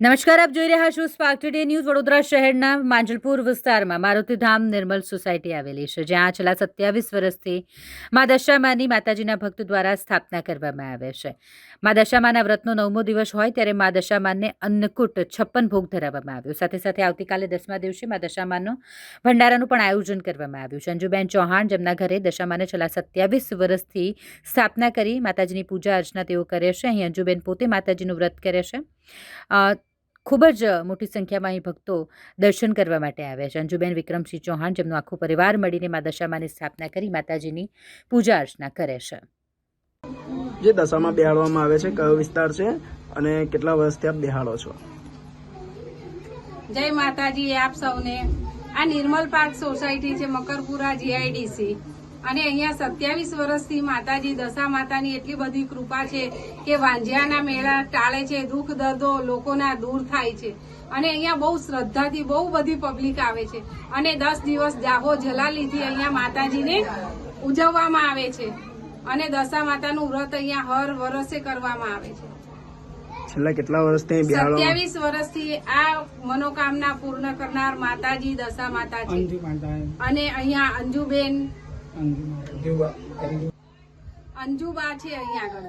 નમસ્કાર, આપ જોઈ રહ્યા છો સ્પાર્ક ટુડે ન્યૂઝ વડોદરા શહેરના માંજલપુર વિસ્તારમાં મારુતિધામ નિર્મલ સોસાયટી આવેલી છે, જ્યાં છેલ્લા સત્યાવીસ વર્ષથી મા દશામાની માતાજીના ભક્ત દ્વારા સ્થાપના કરવામાં આવે છે. મા દશામાના વ્રતનો નવમો દિવસ હોય ત્યારે મા દશામાનને અન્નકૂટ છપ્પન ભોગ ધરાવવામાં આવ્યો. સાથે સાથે આવતીકાલે દસમા દિવસે મા દશામાનો ભંડારાનું પણ આયોજન કરવામાં આવ્યું છે. અંજુબેન ચૌહાણ જેમના ઘરે દશામાને છેલ્લા સત્યાવીસ વર્ષથી સ્થાપના કરી માતાજીની પૂજા અર્ચના તેઓ કરે છે. અહીં અંજુબેન પોતે માતાજીનું વ્રત કરે છે. ખૂબ જ મોટી સંખ્યામાં અહીં ભક્તો દર્શન કરવા માટે આવ્યા છે. અંજુબેન વિક્રમસિંહ ચૌહાણ જેમનો આખો પરિવાર મળીને મા દશામાની સ્થાપના કરી માતાજીની પૂજા અર્ચના કરે છે. જે દશામાં બેહાડવામાં આવે છે કયો વિસ્તાર છે અને કેટલા વર્ષથી આપ બેહાડો છો? જય માતાજી આપ સૌને. આ નિર્મલ પાર્ક સોસાયટી છે મકરપુરા જીઆઈડીસી. અને અહીંયા સત્યાવીસ વર્ષથી માતાજી દશા માતાની એટલી બધી કૃપા છે કે વાંજિયાના મેળા ટાળે છે દુઃખ દર્દો લોકોના દૂર થાય છે. અને અહીંયા બહુ શ્રદ્ધાથી બહુ બધી પબ્લિક આવે છે. અને દસ દિવસ દાહો જલાલીથી અહીંયા માતાજીને ઉજવવામાં આવે છે. અને દશા માતાનું વ્રત અહીંયા હર વર્ષે કરવામાં આવે છે. છેલ્લા કેટલા વર્ષથી સત્યાવીસ વર્ષથી આ મનોકામના પૂર્ણ કરનાર માતાજી દશા માતા છે. અને અહીંયા અંજુબેન અંજુબા છે અહીંયા આગળ.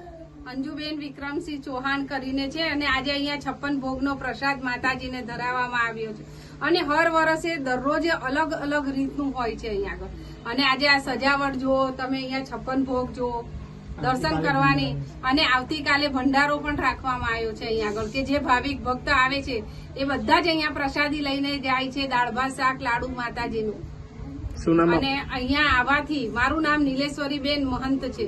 અંજુબેન વિક્રમસિંહ ચૌહાણ કરીને છે અને આજે અહીંયા છપ્પન ભોગનો પ્રસાદ માતાજીને ધરાવવામાં આવ્યો છે. અને હર વર્ષે દરરોજ અલગ અલગ રીતનું હોય છે અહીંયા આગળ. અને આજે આ સજાવટ જુઓ, તમે અહીંયા છપ્પન ભોગ જુઓ, દર્શન કરવાની. અને આવતીકાલે ભંડારો પણ રાખવામાં આવ્યો છે અહીંયા આગળ, કે જે ભાવિક ભક્ત આવે છે, એ બધા જ અહીંયા પ્રસાદી લઈને જાય છે દાળ, ભાત, શાક, લાડુ માતાજીનું. શું નામ અને અહીંયા આવવાથી મારું નામ નીલેશ્વરી બેન મહંત છે.